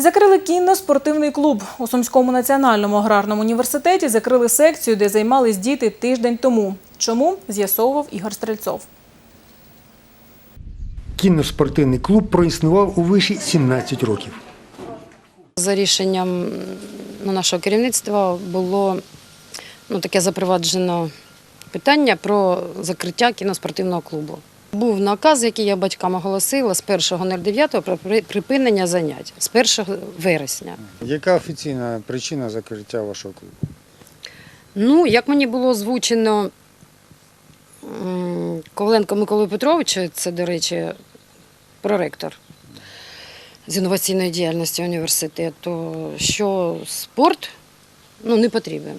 Закрили кінно-спортивний клуб. У Сумському національному аграрному університеті закрили секцію, де займались діти тиждень тому. Чому з'ясовував Ігор Стрельцов. Кінно-спортивний клуб проіснував у виші 17 років. За рішенням ну, нашого керівництва було ну, таке запроваджено питання про закриття кіноспортивного клубу. Був наказ, який я батькам оголосила з 1.09 про припинення занять з 1 вересня. Яка офіційна причина закриття вашого клубу? Ну, як мені було озвучено Коваленко Миколою Петровичу, це, до речі, проректор з інноваційної діяльності університету, що спорт ну, не потрібен.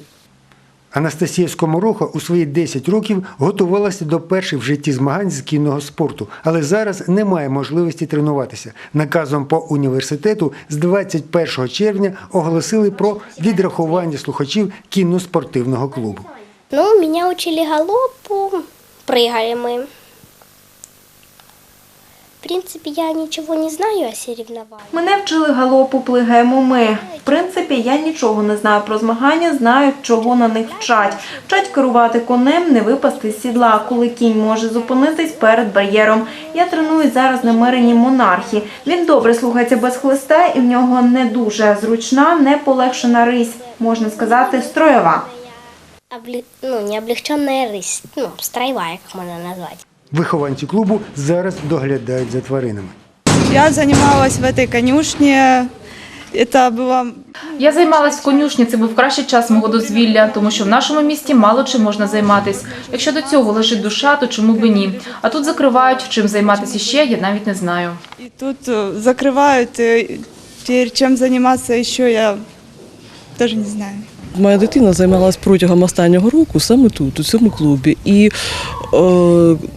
Анастасія Скомороха у свої 10 років готувалася до перших в житті змагань з кінного спорту, але зараз не має можливості тренуватися. Наказом по університету з 21 червня оголосили про відрахування слухачів кінно-спортивного клубу. Ну, меня учили галопу, прыгали мы. В принципе, я ничего не знаю о соревнованиях. Мене вчили галопу, плигаємо ми. Принципі, я нічого не знаю про змагання, знаю, чого на них вчать. Вчать керувати конем, не випасти з сідла, коли кінь може зупинитись перед бар'єром. Я треную зараз на мерені монархі. Він добре слухається без хлиста і в нього не дуже зручна, не полегшена рись, можна сказати, строєва. Обле- Ну, не облегченная рысь, ну, строевая, как можно назвать. Вихованці клубу зараз доглядають за тваринами. Я занималась в этой конюшне. Это было Я займалась в конюшні, це був кращий час мого дозвілля, тому що в нашому місті мало чим можна займатись. Якщо до цього лежить душа, то чому би ні? А тут закривають, чим займатися ще, я навіть не знаю. и тут э, закрывают. И теперь чем заниматься еще я даже не знаю. Моя дитина займалась протягом останнього року саме тут, у цьому клубі. І е,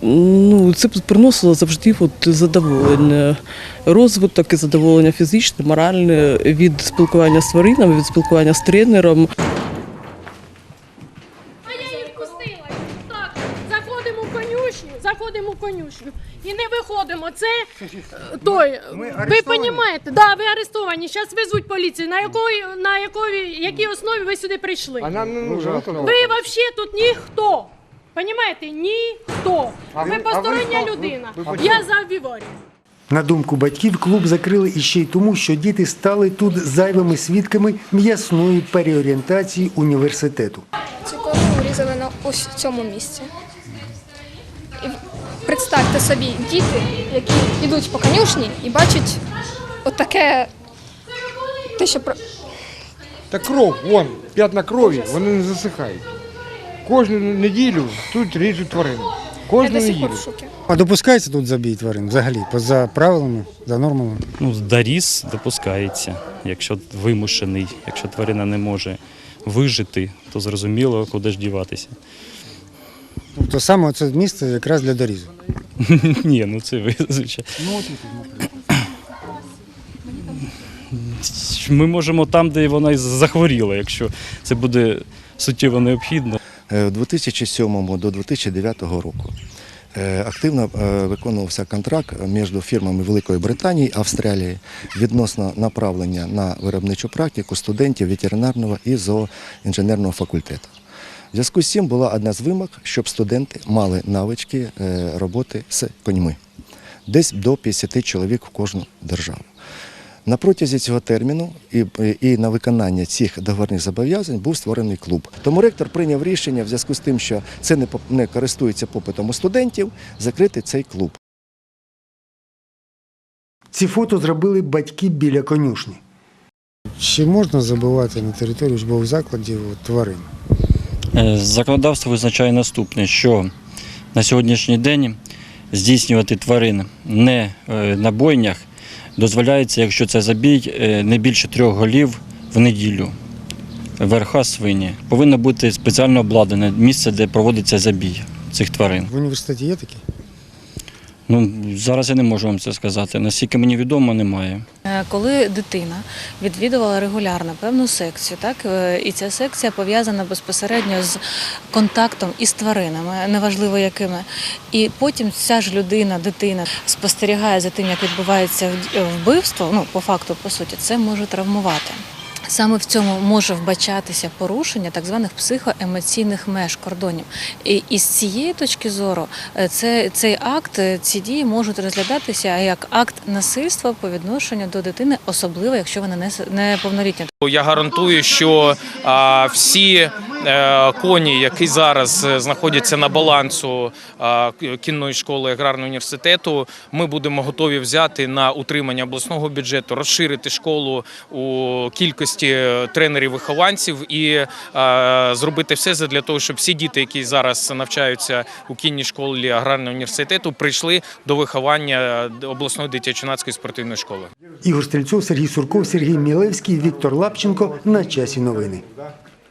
ну, це приносило завжди от задоволення. Розвиток і задоволення фізичне, моральне від спілкування з тваринами, від спілкування з тренером. Заходимо в конюшню і не виходимо. Це е, той. Ви розумієте? Да, ви арестовані. Зараз везуть поліцію. На якої на якої якій основі ви сюди прийшли? А нам не нужно. Ви взагалі тут ніхто. Понімаєте? Ніхто. ви постороння людина. Я за Віварію. На думку батьків, клуб закрили іще й тому, що діти стали тут зайвими свідками м'ясної переорієнтації університету. Цю корову урізали на ось цьому місці. І представте собі діти, які йдуть по конюшні і бачать отаке, те, що про- Та кров, вон, п'ятна крові, вони не засихають. Кожну неділю тут ріжуть тварин. я Кожну до сих пор неділю. в шокі. А допускається тут забій тварин взагалі, поза правилами, за нормами? Ну, даріз допускається, якщо вимушений, якщо тварина не може вижити, то зрозуміло, куди ж діватися. Тобто саме це місце якраз для дорізу. Ні, ну це ви, звичайно. Ну, от. Ми можемо там, де вона і захворіла, якщо це буде суттєво необхідно. Е, У 2007 до 2009 року е, активно е, виконувався контракт між фірмами Великої Британії і Австралії відносно направлення на виробничу практику студентів ветеринарного і зооінженерного факультету. В зв'язку з цим була одна з вимог, щоб студенти мали навички е, роботи з коньми. Десь до 50 чоловік в кожну державу. На протязі цього терміну і, і на виконання цих договорних зобов'язань був створений клуб. Тому ректор прийняв рішення в зв'язку з тим, що це не, не користується попитом у студентів, закрити цей клуб. Ці фото зробили батьки біля конюшні. Чи можна забивати на території учбових закладів тварин? Е, Законодавство визначає наступне, що на сьогоднішній день здійснювати тварин не е, на бойнях дозволяється, якщо це забій, е, не більше трьох голів в неділю. Верха свині. Повинно бути спеціально обладнане місце, де проводиться забій цих тварин. В університеті є такі? Ну, зараз я не можу вам це сказати. Наскільки мені відомо, немає. Е, Коли дитина відвідувала регулярно певну секцію, так е, і ця секція пов'язана безпосередньо з контактом із тваринами, неважливо якими. І потім ця ж людина, дитина спостерігає за тим, як відбувається вбивство. Ну по факту, по суті, це може травмувати. Саме в цьому може вбачатися порушення так званих психоемоційних меж кордонів. І, з цієї точки зору е, це, цей акт, е, ці дії можуть розглядатися як акт насильства по відношенню до дитини, особливо якщо вона не, неповнолітня. Я гарантую, що а, всі коні, які зараз е, знаходяться на балансу кінної школи аграрного університету, ми будемо готові взяти на утримання обласного бюджету, розширити школу у кількості тренерів-вихованців і е, зробити все для того, щоб всі діти, які зараз навчаються у кінній школі аграрного університету, прийшли до виховання е, обласної дитячо-юнацької спортивної школи. Ігор Стрільцов, Сергій Сурков, Сергій Мілевський, Віктор Лапченко. На часі новини.